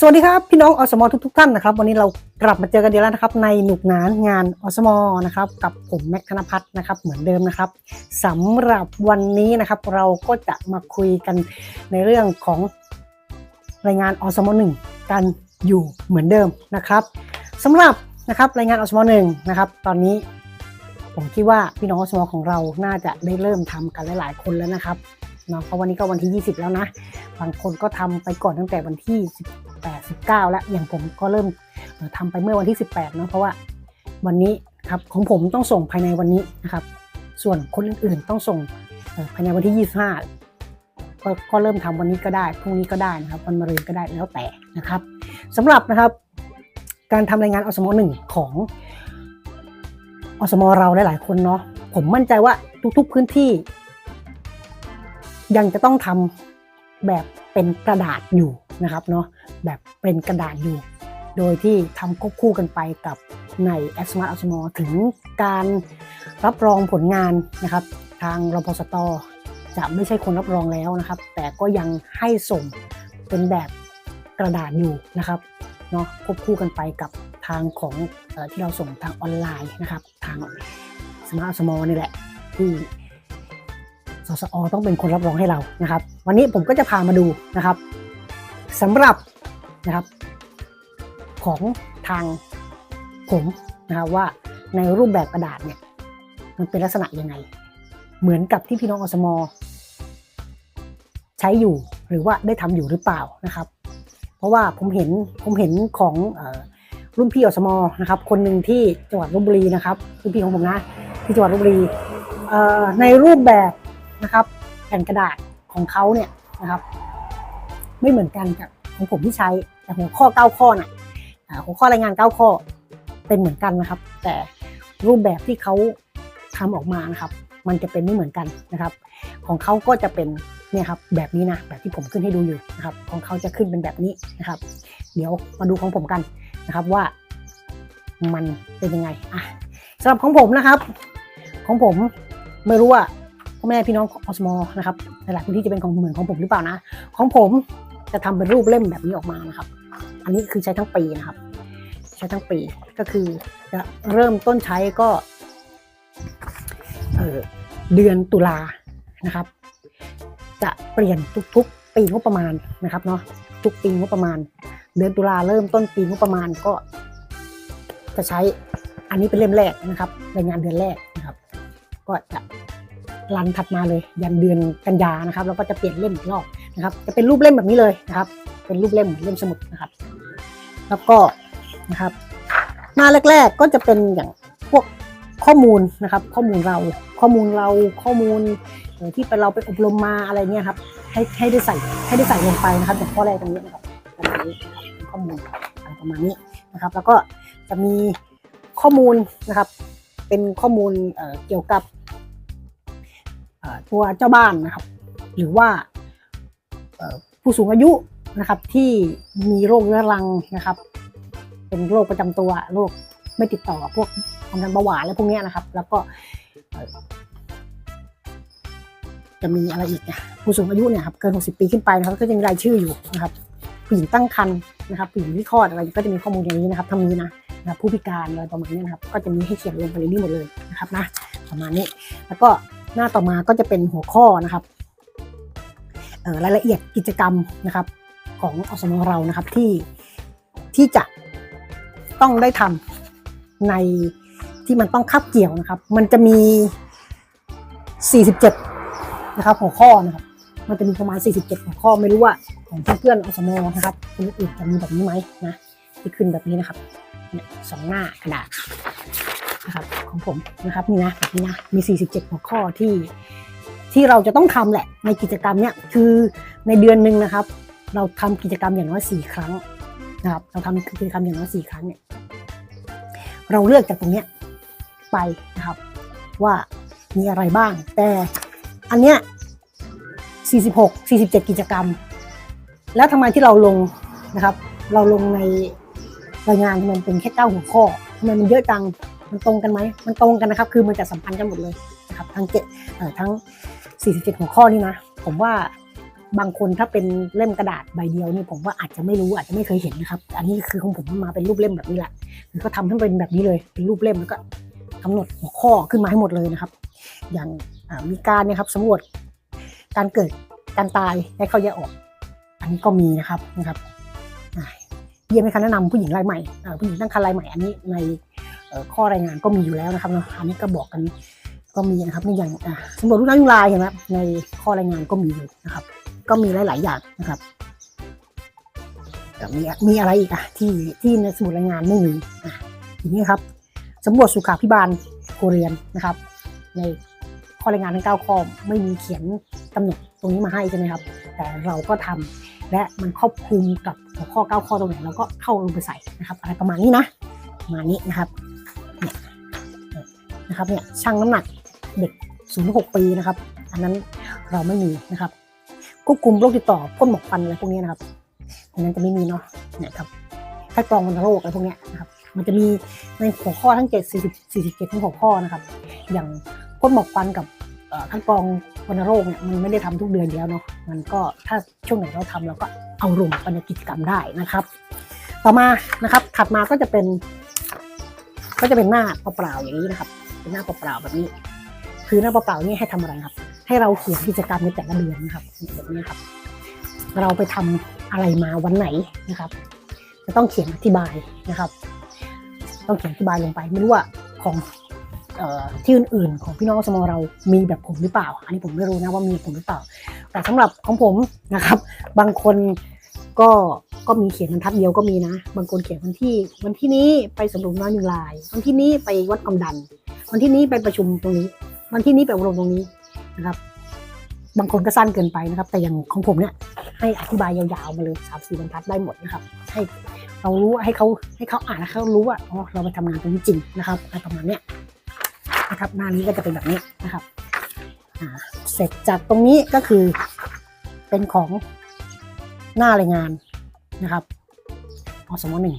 สวัสดีครับ พี่น้องอสมทุกทุกๆท่านนะครับ วันนี้เรากลับมาเจอกันเดียวแล้วนะครับ ในหนุกหนานงานอสมอนะครับกับผมแม็กธนพัฒน์นะครับเหมือนเดิมนะครับสำหรับวันนี้นะครับเราก็จะมาคุยกันในเรื่องของรายงานอสมอหนึ่งกันอยู่เหมือนเดิมนะครับสำหรับนะครับรายงานอสมอหนึ่งนะครับตอนนี้ผมคิดว่าพี่น้องอสมอของเราน่าจะได้เริ่มทำกันหลาย ๆ คนแล้วนะครับเนาะเพราะวันนี้ก็วันที่ 20 แล้วนะบางคนก็ทำไปก่อนตั้งแต่วันที่ 18 19 แล้วอย่างผมก็เริ่มทำไปเมื่อวันที่ 18เนาะเพราะว่าวันนี้ครับของผมต้องส่งภายในวันนี้นะครับ ส่วนคนอื่นๆต้องส่งภายในวันที่ 25 ก็ก็เริ่มทำวันนี้ก็ได้พรุ่งนี้ก็ได้นะครับวันมะรืนก็ได้แล้วแต่นะครับสำหรับนะครับ การทำรายงานอสมหนึ่งของอสมเราหลายๆคนเนาะผมมั่นใจว่าทุกๆพื้นที่ ยังจะต้องทำแบบเป็นกระดาษอยู่นะครับเนาะ แบบเป็นกระดาษอยู่ โดยที่ทำควบคู่กันไปกับใน a s m a r t o s m o ถึงการรับรองผลงานนะครับ ทางรพสตจะไม่ใช่คนรับรองแล้วนะครับ แต่ก็ยังให้ส่งเป็นแบบกระดาษอยู่นะครับเนาะควบคู่กันไปกับทางของอที่เราส่งทางออนไลน์นะครับ ทาง s m a r t o s m o นี่แหละ ที่สสอต้องเป็นคนรับรองให้เรานะครับ วันนี้ผมก็จะพามาดูนะครับ สำหรับนะครับของทางผมนะครับว่าในรูปแบบกระดาษเนี่ยมันเป็นลักษณะยังไง เหมือนกับที่พี่น้องอสมใช้อยู่หรือว่าได้ทำอยู่หรือเปล่านะครับ เพราะว่าผมเห็นผมเห็นของออรุ่นพี่อสมนะครับคนหนึ่งที่จังหวัดลบบุรีนะครับรุ่นพี่ของผมนะที่จังหวัดลบบุรีในรูปแบบนะครับแผ่นกระดาษของเขาเนี่ยนะครับ ไม่เหมือนกันกับของผมที่ใช้ แต่หัวข้อ 9 ข้อน่ะอ่าหัวข้อรายงาน 9 ข้อเป็นเหมือนกันนะครับ แต่รูปแบบที่เขาทำออกมานะครับ มันจะเป็นไม่เหมือนกันนะครับ ของเขาก็จะเป็นเนี่ยครับแบบนี้นะแบบที่ผมขึ้นให้ดูอยู่นะครับ ของเขาจะขึ้นเป็นแบบนี้นะครับ เดี๋ยวมาดูของผมกันนะครับว่ามันเป็นยังไงอะสำหรับของผมนะครับ ของผมไม่รู้ว่าพ่อแม่พี่น้ององอสมนะครับหลายๆพื้นที่จะเป็นของเหมือนของผมหรือเปล่านะ ของผม จะทำเป็นรูปเล่มแบบนี้ออกมานะครับ อันนี้คือใช้ทั้งปีนะครับ ใช้ทั้งปีก็คือจะเริ่มต้นใช้ก็เเดือนตุลานะครับ จะเปลี่ยนทุกๆปีงบประมาณนะครับเนาะทุกปีงบประมาณ เดือนตุลาเริ่มต้นปีงบประมาณก็ จะใช้อันนี้เป็นเล่มแรกนะครับรายงานเดือนแรกนะครับ ก็จะรันถัดมาเลยยันเดือนกันยานะครับ แล้วก็จะเปลี่ยนเล่มอีกรอบ นะครับ จะเป็นรูปเล่มแบบนี้เลยนะครับ เป็นรูปเล่มเหมือนเล่มสมุดนะครับ แล้วก็นะครับ หน้าแรก ๆ ก็จะเป็นอย่างพวกข้อมูลนะครับ ข้อมูลเราข้อมูลเราข้อมูลที่ไปเราไปอบรมมาอะไรเงี้ยครับ ให้ให้ได้ใส่ให้ได้ใส่ลงไปนะครับอย่างข้อแรกตรงนี้นะครับประมาณนี้ข้อมูลอะไรประมาณนี้นะครับ แล้วก็จะมีข้อมูลนะครับ เป็นข้อมูลเเกี่ยวกับตัวเจ้าบ้านนะครับ หรือว่า ผู้สูงอายุนะครับที่มีโรคเรื้อรังนะครับ เป็นโรคประจำตัวโรคไม่ติดต่อพวกความดันเบาหวานอะพวกนี้นะครับ แล้วก็ จะมีอะไรอีกนะผู้สูงอายุเนี่ยครับเกิน 60 ปีขึ้นไปนะครับ ก็จะมีรายชื่ออยู่นะครับผู้หญิงตั้งครรภ์นะครับผู้หญิงที่คลอดอะไรก็จะมีข้อมูลอย่างนี้นะครับทำนี้นะนะผู้พิการอะไรประมาณนี้นะครับ ก็จะมีให้เขียนลงไปในนี้หมดเลยนะครับนะประมาณนี้ แล้วก็หน้าต่อมาก็จะเป็นหัวข้อนะครับ รายละเอียดกิจกรรมนะครับของอสมเรานะครับที่ที่จะต้องได้ทำในที่มันต้องคับเกี่ยวนะครับ มันจะมี 47 นะครับ หัวข้อนะครับ มันจะมีประมาณ 47 หัวข้อไม่รู้ว่าของเพื่อนๆอสมนะครับคนอื่นจะมีแบบนี้ไหมนะที่ขึ้นแบบนี้นะครับสองหน้ากระดาษนะครับของผมนะครับนี่นะแบบนี้นะมี 47 หัวข้อที่ ที่เราจะต้องทำแหละในกิจกรรมเนี้ยคือในเดือนหนึ่งนะครับ เราทำกิจกรรมอย่างน้อย4ครั้งนะครับเราทำกิจกรรมอย่างน้อย4ครั้งเนี่ยเราเลือกจากตรงเนี้ยไปนะครับ ว่ามีอะไรบ้าง แต่อันเนี้ย46 47 กิจกรรม แล้วทำไมที่เราลงนะครับ เราลงในรายงานมันเป็นแค่9หัวข้อทำไมมันเยอะจังมันตรงกันไหมมันตรงกันนะครับ คือมันจะสัมพันธ์กันหมดเลยนะครับทั้งเจ็ดเอ่อทั้ง 47 หัวข้อนี่นะ ผมว่าบางคนถ้าเป็นเล่มกระดาษใบเดียวนี่ผมว่าอาจจะไม่รู้อาจจะไม่เคยเห็นนะครับ อันนี้คือของผมมาเป็นรูปเล่มแบบนี้แหละคือเขาทำให้เป็นแบบนี้เลยเป็นรูปเล่มแล้วก็กำหนดหัวข้อขึ้นมาให้หมดเลยนะครับ อย่างมีการนี่ยครับสำรวจการเกิดการตายให้เข้าแยกออก อันนี้ก็มีนะครับนะครับเยี่ยมให้คำแนะนำผู้หญิงรายใหม่ผู้หญิงตั้งครรภ์รายใหม่อันนี้ในข้อรายงานก็มีอยู่แล้วนะครับเนาะอันนี้ก็บอกกัน ก็มีนะครับในอย่างอ่าสำรวจลูกน้ำยุงลายเห็นไหมในข้อรายงานก็มีอยู่นะครับ ก็มีหลาย ๆ อย่างนะครับแต่มีมีอะไรอีกอะที่ที่ในสมุดรายงานไม่มีอะทีนี้ครับสำรวจสุขาพิบาลคเรือนนะครับ ในข้อรายงานทั้งเก้าข้อไม่มีเขียนกำหนดตรงนี้มาให้ใช่ไหมครับ แต่เราก็ทำและมันครอบคลุมกับหัวข้อเก้าข้อตรงไหนเราก็เข้าลงไปใส่นะครับ อะไรประมาณนี้นะประมาณนี้นะครับเนี่ยนะครับเนี่ยชั่งน้ำหนัก เด็ก0ูนหปีนะครับ อันนั้นเราไม่มีนะครับควบคุมโรคติดต่อพ่นหมอกควันอะไรพวกนี้นะครับอันนั้นจะไม่มีเนาะเนี่ยครับคัดกรองวัณโรคอะไรพวกนี้นะครับ มันจะมีในหัวข้อทั้ง 7 40 47ทั้งหัวข้อนะครับ อย่างพ่นหมอกควันกับเอ่อคัดกรองวัณโรคเนี่ยมันไม่ได้ทำทุกเดือนอยู่แล้วเนาะมันก็ถ้าช่วงไหนเราทำเราก็เอารวมไปในกิจกรรมได้นะครับ ต่อมานะครับ ถัดมาก็จะเป็น ก็จะเป็นหน้าเปล่าๆอย่างนี้นะครับ เป็นหน้าเปล่าๆแบบนี้ คือหน้าเปล่าๆนี่ให้ทำอะไรครับ ให้เราเขียนกิจกรรมในแต่ละเดือนนะครับแบบนี้ครับ เราไปทำอะไรมาวันไหนนะครับจะต้องเขียนอธิบายนะครับ ต้องเขียนอธิบายลงไปไม่รู้ว่าของออที่อื่นๆ ของพี่น้องสมอเรามีแบบผมหรือเปล่า อันนี้ผมไม่รู้นะว่ามีผมหรือเปล่า แต่สำหรับของผมนะครับ บางคนก็ก็มีเขียนบรรทัดเดียวก็มีนะ บางคนเขียนวันที่ วันที่นี้ไปสำรวจน้อยหนึ่งลาย วันที่นี้ไปวัดความดัน วันที่นี้ไปประชุมตรงนี้ วันที่นี้ไปอบรมตรงนี้นะครับ บางคนก็สั้นเกินไปนะครับ แต่อย่างของผมเนี่ยให้อธิบายยาวๆมาเลยสามสี่บรรทัดได้หมดนะครับ ให้เรารู้ให้เขาให้เขาอ่านแล้วเขารู้ว่าอ๋อเราไปทำงานตรงนี้จริงนะครับอะไรประมาณเนี้ยนะครับหน้านี้ก็จะเป็นแบบนี้นะครับเสร็จจากตรงนี้ก็คือเป็นของหน้ารายงานนะครับอสมหนึ่ง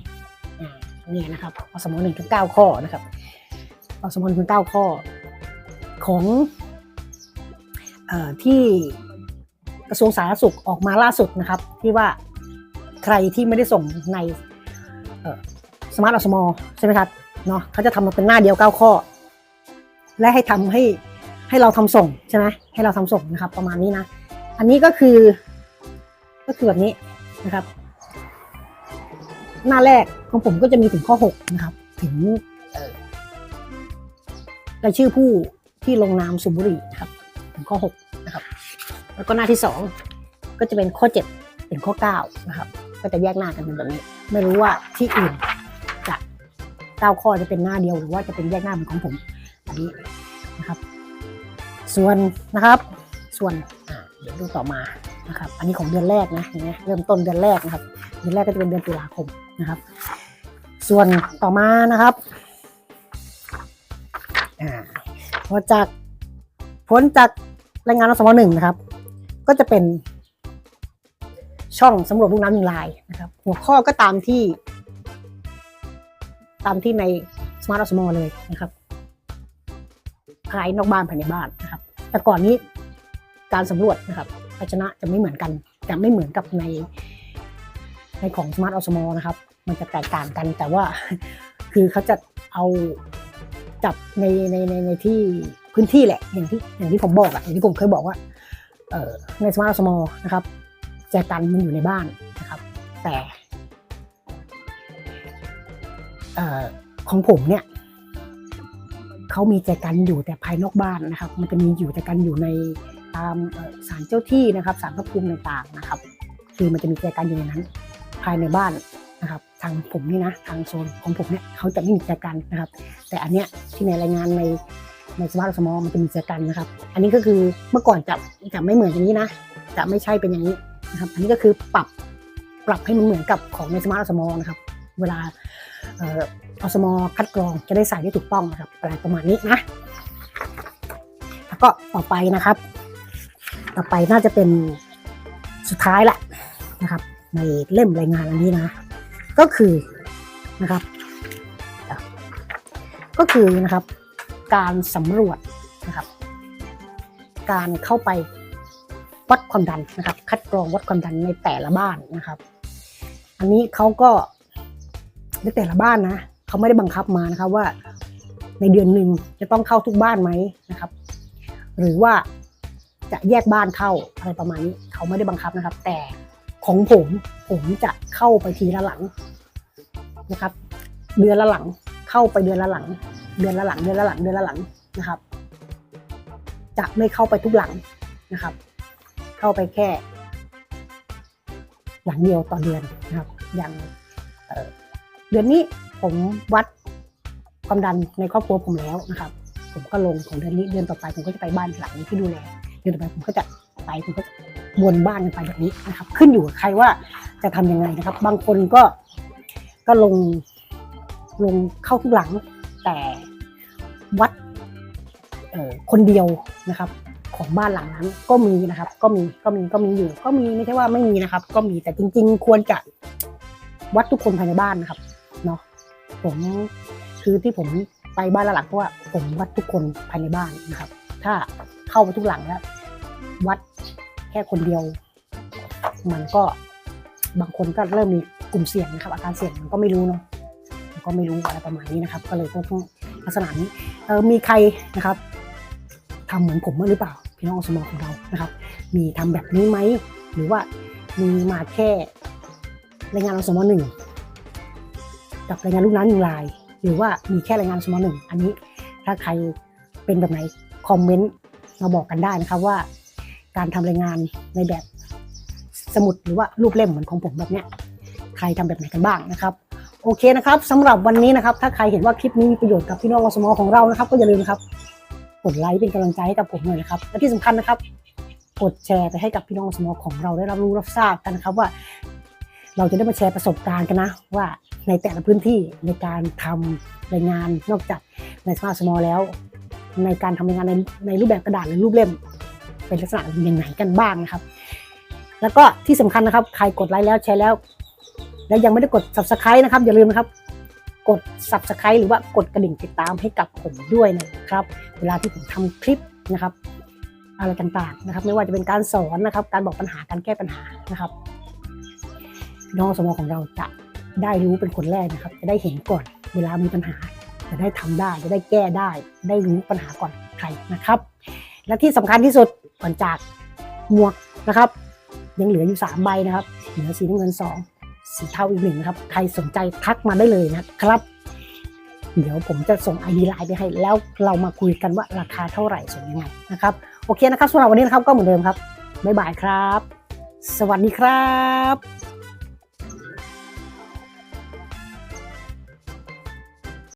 เนี่ยนะครับอสมหนึ่งถึงเก้าข้อนะครับอสมหนึ่งถึงเก้าข้อ ของออที่กระทรวงสาธารณสุขออกมาล่าสุดนะครับ ที่ว่าใครที่ไม่ได้ส่งในสมาร์ทอสมอใช่ไหมครับเนาะเขาจะทำมาเป็นหน้าเดียวเก้าข้อ และให้ทำให้ให้เราทำส่งใช่ไหมให้เราทำส่งนะครับประมาณนี้นะ อันนี้ก็คือก็คือแบบนี้นะครับ หน้าแรกของผมก็จะมีถึงข้อ 6 นะครับ ถึงรายชื่อผู้ ที่ลงนามสุบุหรีนะครับถึงข้อ6นะครับแล้วก็หน้าที่ 2 ก็จะเป็นข้อ7เป็นข้อ9นะครับก็จะแยกหน้ากันเป็นแบบนี้ ไม่รู้ว่าที่อื่นจะ9ข้อจะเป็นหน้าเดียวหรือว่าจะเป็นแยกหน้าเหมือนของผมอันนี้นะครับ ส่วนนะครับส่วนเดี๋ยวดูต่อมานะครับ อันนี้ของเดือนแรกนะเห็นไหมเริ่มต้นเดือนแรกนะครับ เดือนแรกก็จะเป็นเดือนตุลาคมนะครับ ส่วนต่อมานะครับ พอจากผลจากรายงานอสมหนึ่งนะครับ ก็จะเป็นช่องสำรวจลูกน้ำหนึ่งลายนะครับ หัวข้อก็ตามที่ ตามที่ในสมาร์ทอสมเลยนะครับภายนอกบ้านภายในบ้านนะครับ แต่ก่อนนี้การสำรวจนะครับภาชนะจะไม่เหมือนกันจะไม่เหมือนกับในในของ Smart o s m o นะครับ มันจะแตกต่างกันแต่ว่าคือเขาจะเอา จับในในในในที่พื้นที่แหละอย่างที่อย่างที่ผมบอกอะอย่างที่ผมเคยบอกว่าเอ่อใน Smart o s m o นะครับแจกันมันอยู่ในบ้านนะครับ แต่เอ่อของผมเนี่ยเขามีแจกันอยู่แต่ภายนอกบ้านนะครับ มันจะมีอยู่แจกันอยู่ในตามเอ่อศาลเจ้าที่นะครับศาลพระภูมิต่างๆนะครับ คือมันจะมีแจกันอยู่ในนั้น ภายในบ้านนะครับ ทางผมนี่นะทางโซนของผมเนี่ยเขาจะไม่มีแจกันนะครับ แต่อันเนี้ยที่ในรายงานในในสมาร์ทสมอมันจะมีแจกันนะครับ อันนี้ก็คือเมื่อก่อนจะจะไม่เหมือนอย่างนี้นะ จะไม่ใช่เป็นอย่างนี้นะครับ อันนี้ก็คือปรับปรับให้มันเหมือนกับของในสมาร์ทสมอนะครับ เวลาเอ่อสมอคัดกรองจะได้ใส่ได้ถูกต้องนะครับอะไรประมาณนี้นะ แล้วก็ต่อไปนะครับ ต่อไปน่าจะเป็นสุดท้ายละนะครับ ในเล่มรายงานอันนี้นะ ก็คือนะครับ ก็คือนะครับ การสำรวจนะครับ การเข้าไปวัดความดันนะครับ คัดกรองวัดความดันในแต่ละบ้านนะครับ อันนี้เขาก็ในแต่ละบ้านนะเขาไม่ได้บังคับมานะครับว่าในเดือนหนึ่งจะต้องเข้าทุกบ้านไหมนะครับ หรือว่าจะแยกบ้านเข้าอะไรประมาณนี้เขาไม่ได้บังคับนะครับ แต่ ของผมผมจะเข้าไปทีละหลังนะครับ เดือนละหลังเข้าไปเดือนละหลัง เดือนละหลัง เดือนละหลังเดือนละหลังนะครับ จะไม่เข้าไปทุกหลังนะครับ เข้าไปแค่ หลังเดียวต่อเดือนนะครับ อย่างเเดือนนี้ผมวัดความดันในครอบครัวผมแล้วนะครับ ผมก็ลงของเดือนนี้เดือนต่อไปผมก็จะไปบ้านหลังที่ดูแลเดือนต่อไปผมก็จะไปผมก็จะ วนบ้านกันไปแบบนี้นะครับ ขึ้นอยู่กับใครว่าจะทำยังไงนะครับ บางคนก็ก็ลงลงเข้าทุกหลัง แต่วัดเอ่อคนเดียวนะครับของบ้านหลังนั้นก็มีนะครับ ก็มีก็มีก็มีอยู่ ก็มีไม่ใช่ว่าไม่มีนะครับ ก็มีแต่จริง ๆ ควรจะวัดทุกคนภายในบ้านนะครับเนาะผมคือที่ผมไปบ้านละหลังเพราะว่าผมวัดทุกคนภายในบ้านนะครับ ถ้าเข้าไปทุกหลังแล้ววัด แค่คนเดียว มันก็บางคนก็เริ่มมีกลุ่มเสี่ยงนะครับ อาการเสี่ยงมันก็ไม่รู้เนาะมันก็ไม่รู้อะไรประมาณนี้นะครับ ก็เลยต้องลักษณะนี้เออมีใครนะครับทำเหมือนผมหรือเปล่า พี่น้องอสมอของเรานะครับ มีทำแบบนี้ไหมหรือว่ามีมาแค่รายงานอสมอหนึ่งกับรายงานลูกน้ำหนึ่งลาย หรือว่ามีแค่รายงานอสมอหนึ่งอันนี้ถ้าใครเป็นแบบไหนคอมเมนต์มาบอกกันได้นะครับว่า การทำรายงานในแบบสมุดหรือว่ารูปเล่มเหมือนของผมแบบเนี้ยใครทำแบบไหนกันบ้างนะครับ โอเคนะครับสำหรับวันนี้นะครับ ถ้าใครเห็นว่าคลิปนี้มีประโยชน์กับพี่น้องอสมอของเรานะครับ ก็อย่าลืมครับกดไลค์เป็นกำลังใจให้กับผมหน่อยนะครับและที่สำคัญนะครับ กดแชร์ไปให้กับพี่น้องอสมอของเราได้รับรู้รับทราบกันนะครับว่า เราจะได้มาแชร์ประสบการณ์กันนะว่าในแต่ละพื้นที่ในการทำรายงานนอกจากในสมาร์ทสมอแล้ว ในการทำรายงานในในรูปแบบกระดาษหรือรูปเล่ม เป็นลักษณะยังไงกันบ้างนะครับ แล้วก็ที่สำคัญนะครับ ใครกดไลค์แล้วแชร์แล้ว แล้วยังไม่ได้กด subscribe นะครับ อย่าลืมนะครับ กด subscribe หรือว่ากดกระดิ่งติดตามให้กับผมด้วยนะครับ เวลาที่ผมทำคลิปนะครับ อะไรต่างๆนะครับ ไม่ว่าจะเป็นการสอนนะครับ การบอกปัญหาการแก้ปัญหานะครับน้องสมอของเราจะได้รู้เป็นคนแรกนะครับ จะได้เห็นก่อนเวลามีปัญหา จะได้ทำได้ จะได้แก้ได้ ได้รู้ปัญหาก่อนใครนะครับ และที่สำคัญที่สุดก่อนจากหมวกนะครับ ยังเหลืออยู่สามใบนะครับเหลือสีน้ำเงินสองสีเทาอีกหนึ่งนะครับ ใครสนใจทักมาได้เลยนะครับ เดี๋ยวผมจะส่ง ID ไลน์ไปให้ แล้วเรามาคุยกันว่าราคาเท่าไหร่ส่งยังไงนะครับ โอเคนะครับสำหรับวันนี้นะครับก็เหมือนเดิมครับบ๊ายบายครับ สวัสดีครับ